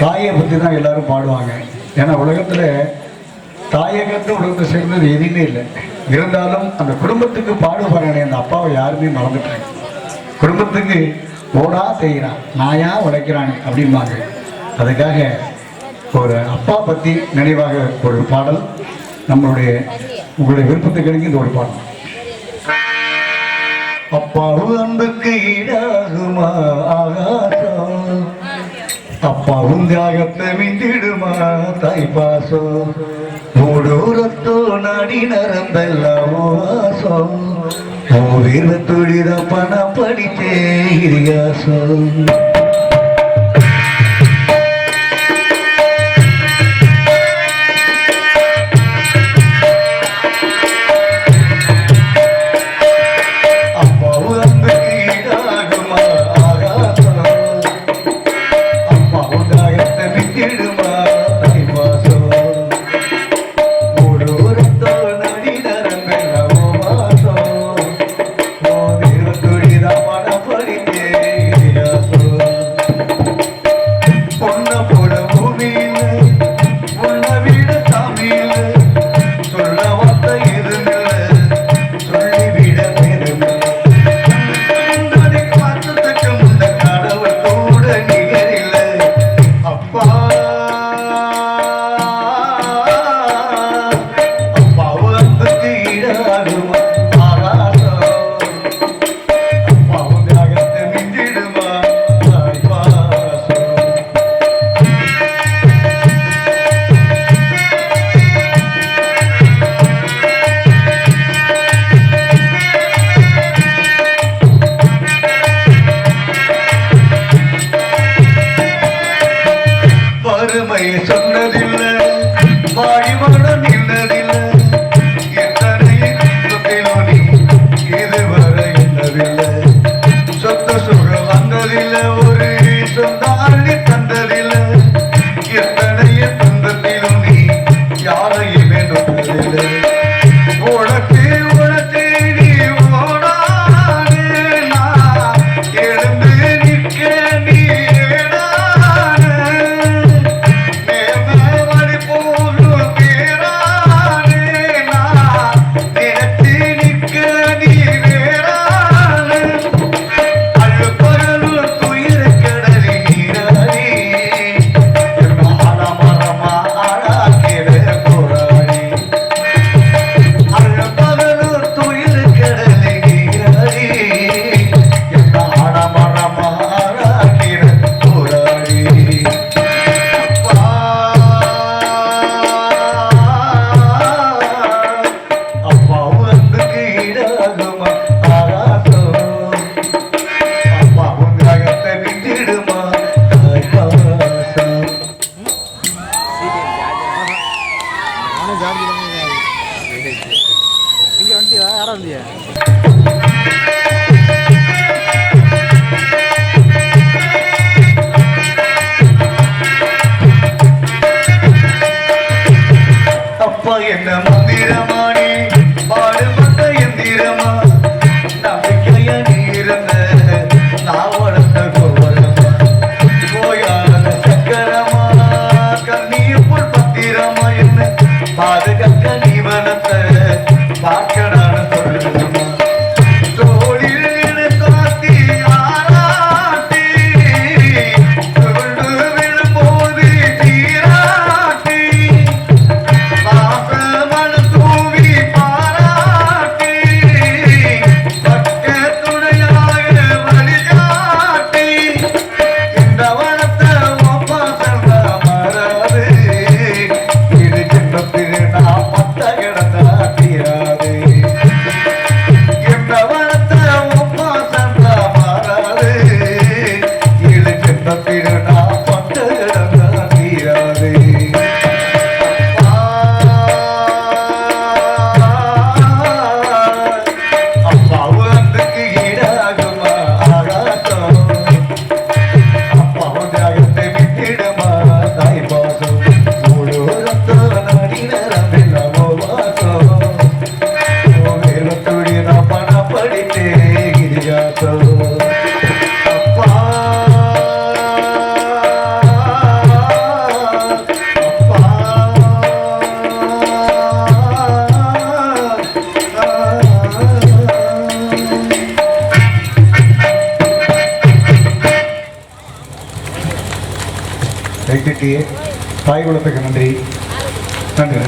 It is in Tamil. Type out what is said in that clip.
தாயை பற்றி தான் எல்லாரும் பாடுவாங்க. ஏன்னா உலகத்தில் தாயகத்தை உலகத்தை சேர்ந்தது எதுவுமே இல்லை. இருந்தாலும் அந்த குடும்பத்துக்கு பாடுபாடுறேன் அந்த அப்பாவை யாருமே மறந்துட்டாங்க. குடும்பத்துக்கு ஓடா செய்கிறான் நாயா உழைக்கிறானே அப்படிம்பாங்க. அதுக்காக ஒரு அப்பா பற்றி நினைவாக ஒரு பாடல் நம்மளுடைய உங்களுடைய விருப்பத்துக்கு கிடைக்கும் இந்த ஒரு பாடல். அப்பாவு அன்புக்கு ஈடாகுமா ஆகாசம்? அப்பாவும் தியாகத்தை மிந்திடுமா தாய் மூடூரத்தோ நாடி நரம்பெல்லாம் வாசம் வீர துளித பணம் படித்தே இரியாசோ? வறுமை சொன்னதில்லை நல்லா இல்லையா அப்பா என்ன கைத்தட்டியே தாய் குலத்துக்கு நன்றி. நன்றி.